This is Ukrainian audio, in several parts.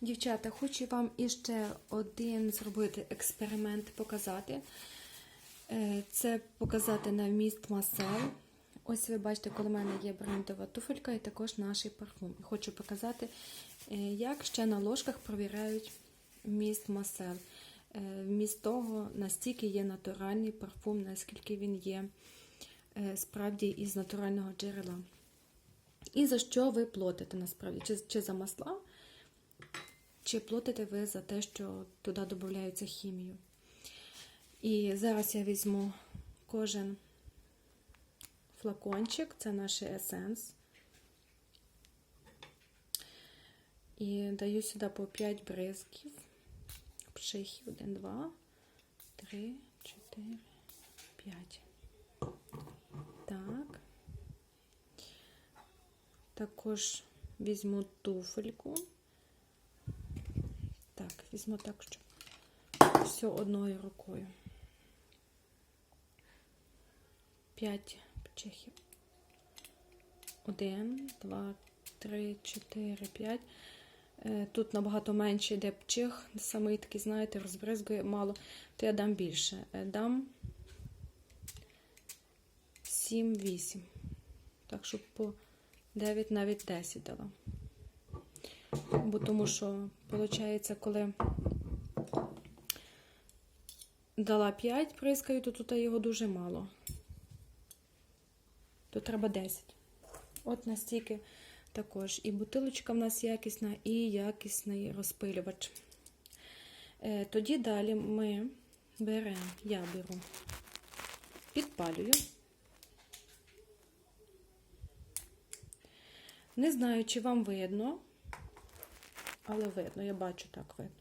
Дівчата, хочу вам іще один зробити експеримент, показати. Е, Це показати на вміст масел. Ось ви бачите, коло мене є брендова туфелька і також наш парфум. Хочу показати, е, як ще на ложках провіряють вміст масел. Е, Вміст того, настільки є натуральний парфум, наскільки він є справді із натурального джерела. І за що ви платите насправді? Чи, чи за масла, чи платите ви за те, що туди додаються хімію. І зараз я візьму кожен флакончик, це наш есенс. І даю сюди по 5 бризків, пшихів, 1, 2, 3, 4, 5. Так. Також візьму туфельку. Так, візьму так, щоб все одною рукою. П'ять чехів. Один, два, три, чотири, п'ять. Е, Тут набагато менше йде пчих, самий такий, знаєте, розбризгує мало, то я дам більше. Е, Дам 7-8. Так, щоб по 9, навіть 10 дала. Бо тому що, виходить, коли дала 5 прискаю, то тут його дуже мало. То треба 10. От настільки також. І бутилочка в нас якісна, і якісний розпилювач. Е, Тоді далі ми беремо, я беру, підпалюю. Не знаю, чи вам видно, але видно, я бачу так видно.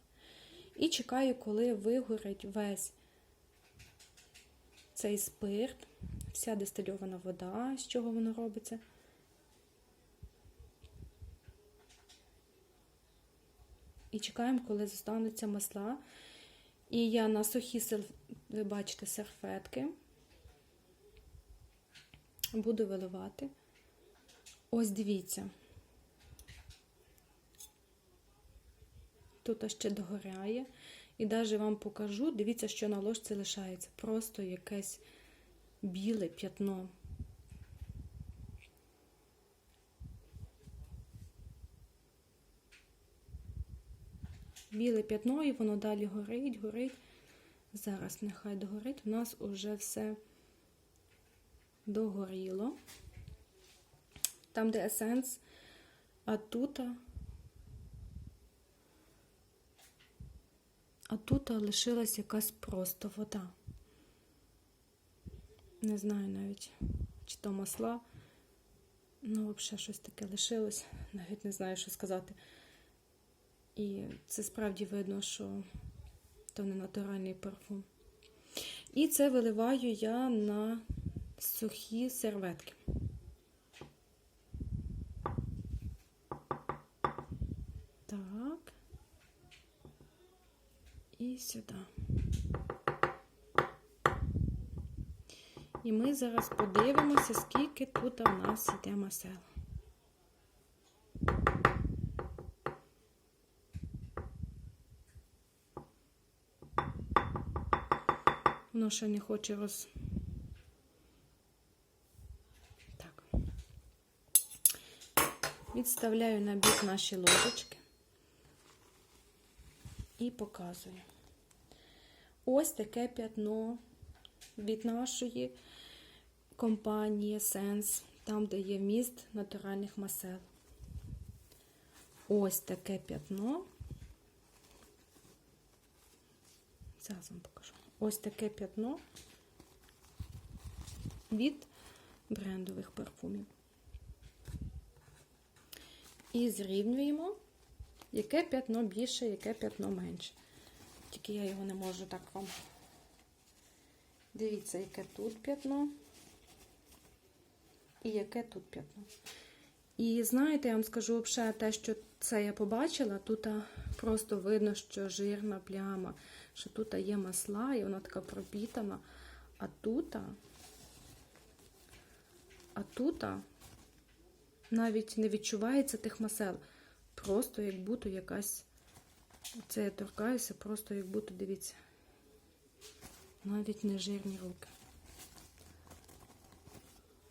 І чекаю, коли вигорить весь цей спирт, вся дистильована вода, з чого воно робиться. І чекаємо, коли зостануться масла. І я на сухі, ви бачите, серфетки буду виливати. Ось дивіться. Тут ще догоряє. І навіть вам покажу, дивіться, що на ложці лишається. Просто якесь біле п'ятно. Біле п'ятно, і воно далі горить, горить. Зараз нехай догорить. У нас уже все догоріло. Там, де есенс, а тут. А тут лишилась якась просто вода. Не знаю навіть, чи то масла. Ну, взагалі щось таке лишилось. Навіть не знаю, що сказати. І це справді видно, що то не натуральний парфум. І це виливаю я на сухі серветки. Так. І сюди. І ми зараз подивимося, скільки тут у нас йде масел. Воно ще не хоче роз. Так. Відставляю на бік наші ложечки і показую. Ось таке п'ятно від нашої компанії Sense, там, де є вміст натуральних масел. Ось таке п'ятно. Зараз вам покажу. Ось таке п'ятно від брендових парфумів. І зрівнюємо, яке п'ятно більше, яке п'ятно менше. Тільки я його не можу так вам. Дивіться, яке тут п'ятно. І яке тут п'ятно. І знаєте, я вам скажу взагалі те, що це я побачила, тут просто видно, що жирна пляма, що тут є масла, і вона така пропітана. А тут, а, тут навіть не відчувається тих масел. Просто як будто якась Це я торкаюся, просто як будто дивіться. Навіть не жирні руки.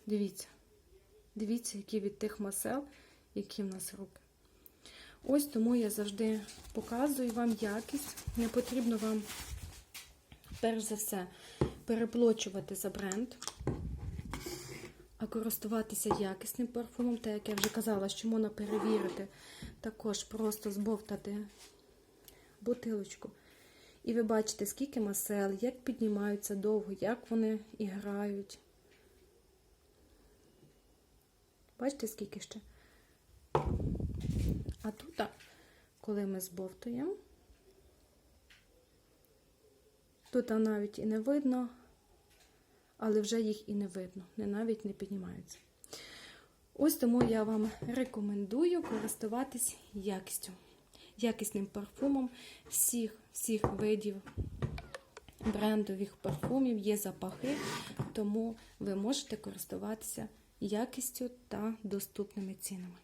Дивіться. Дивіться, які від тих масел, які в нас руки. Ось тому я завжди показую вам якість. Не потрібно вам, перш за все, переплачувати за бренд, користуватися якісним парфумом, так як я вже казала, що можна перевірити, також просто збовтати бутилочку. І ви бачите, скільки масел, як піднімаються довго, як вони і грають. Бачите, скільки ще? А тут, коли ми збовтуємо, тут навіть і не видно, але вже їх і не видно, не навіть не піднімаються. Ось тому я вам рекомендую користуватись якістю, якісним парфумом всіх, всіх видів брендових парфумів, є запахи, тому ви можете користуватися якістю та доступними цінами.